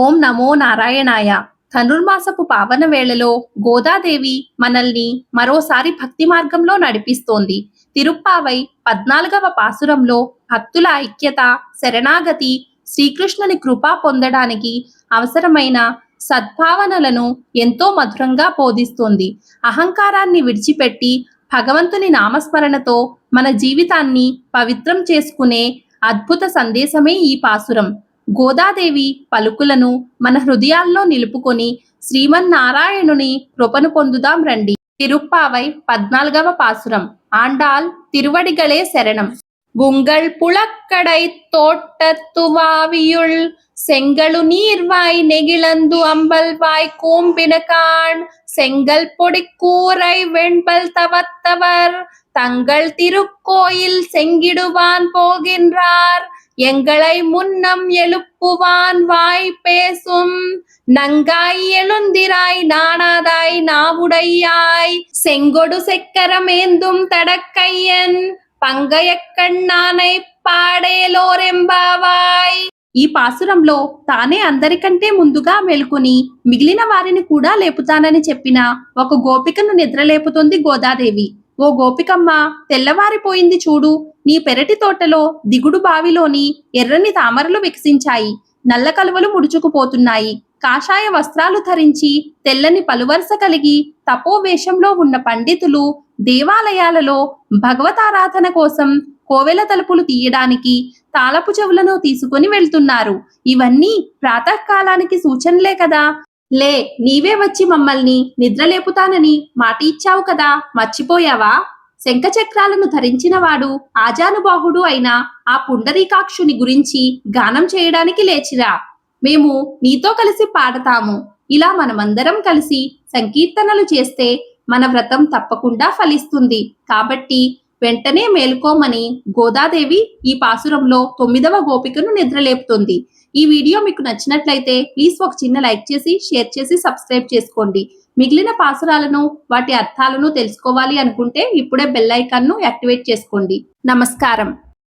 ఓం నమో నారాయణాయ. ధనుర్మాసపు పావన వేళలో గోదాదేవి మనల్ని మరోసారి భక్తి మార్గంలో నడిపిస్తోంది. తిరుప్పావై పద్నాలుగవ పాసురంలో భక్తుల ఐక్యత శరణాగతి శ్రీకృష్ణుని కృపా పొందడానికి అవసరమైన సద్భావనలను ఎంతో మధురంగా బోధిస్తోంది. అహంకారాన్ని విడిచిపెట్టి భగవంతుని నామస్మరణతో మన జీవితాన్ని పవిత్రం చేసుకునే అద్భుత సందేశమే ఈ పాసురం. గోదాదేవి పలుకులను మన హృదయాల్లో నిలుపుకొని శ్రీమన్నారాయణుని కృపను పొందుదాం రండి తిరుప్పావై పద్నాలుగవ పాసురం ఆండాల్ తిరువడిగళే శరణం உங்கள் புழக்கடை தோட்டத்துவாவியுள் செங்கழு நீர்வாய் நெகிழந்து அம்பல்வாய் கூம்பினகான் செங்கல் பொடி கூரை வெண்பல் தவத்தவர் தங்கள் திருக்கோயில் செங்கிடுவான் போகின்றார் எங்களை முன்னம் எழுப்புவான் வாய் பேசும். நங்காய் எழுந்திராய் நாணாதாய் நாவுடையாய். செங்கொடு செக்கரமேந்தும் தடக்கையன். పంగయ కన్నానై పాడేలోరెంబావాయ్ ఈ పాసురంలో తానే అందరికంటే ముందుగా మెలుకుని మిగిలిన వారిని కూడా లేపుతానని చెప్పిన ఒక గోపికను నిద్రలేపుతుంది గోదాదేవి. ఓ గోపికమ్మ తెల్లవారిపోయింది చూడు. నీ పెరటి తోటలో దిగుడు బావిలోని ఎర్రని తామరలు వికసించాయి. నల్ల కలువలు ముడుచుకుపోతున్నాయి. కాషాయ వస్త్రాలు ధరించి తెల్లని పలువరుస కలిగి తపోవేషంలో ఉన్న పండితులు దేవాలయాలలో భగవతారాధన కోసం కోవెల తలుపులు తీయడానికి తాళపు చెవులను తీసుకుని వెళ్తున్నారు. ఇవన్నీ ప్రాతకాలానికి సూచనలే కదా. లే నీవే వచ్చి మమ్మల్ని నిద్రలేపుతానని మాట ఇచ్చావు కదా మర్చిపోయావా? శంఖచక్రాలను ధరించినవాడు ఆజానుబాహుడు అయిన ఆ పుండరీకాక్షుని గురించి గానం చేయడానికి లేచిరా. మేము నీతో కలిసి పాడతాము. ఇలా మనమందరం కలిసి సంకీర్తనలు చేస్తే మన వ్రతం తప్పకుండా ఫలిస్తుంది. కాబట్టి వెంటనే మేల్కోమని గోదాదేవి ఈ పాసురంలో తొమ్మిదవ గోపికను నిద్రలేపుతుంది. ఈ వీడియో మీకు నచ్చినట్లయితే ప్లీజ్ ఒక చిన్న లైక్ చేసి షేర్ చేసి సబ్స్క్రైబ్ చేసుకోండి. మిగిలిన పాసురాలను వాటి అర్థాలను తెలుసుకోవాలి అనుకుంటే ఇప్పుడే బెల్ ఐకాన్ను యాక్టివేట్ చేసుకోండి. నమస్కారం.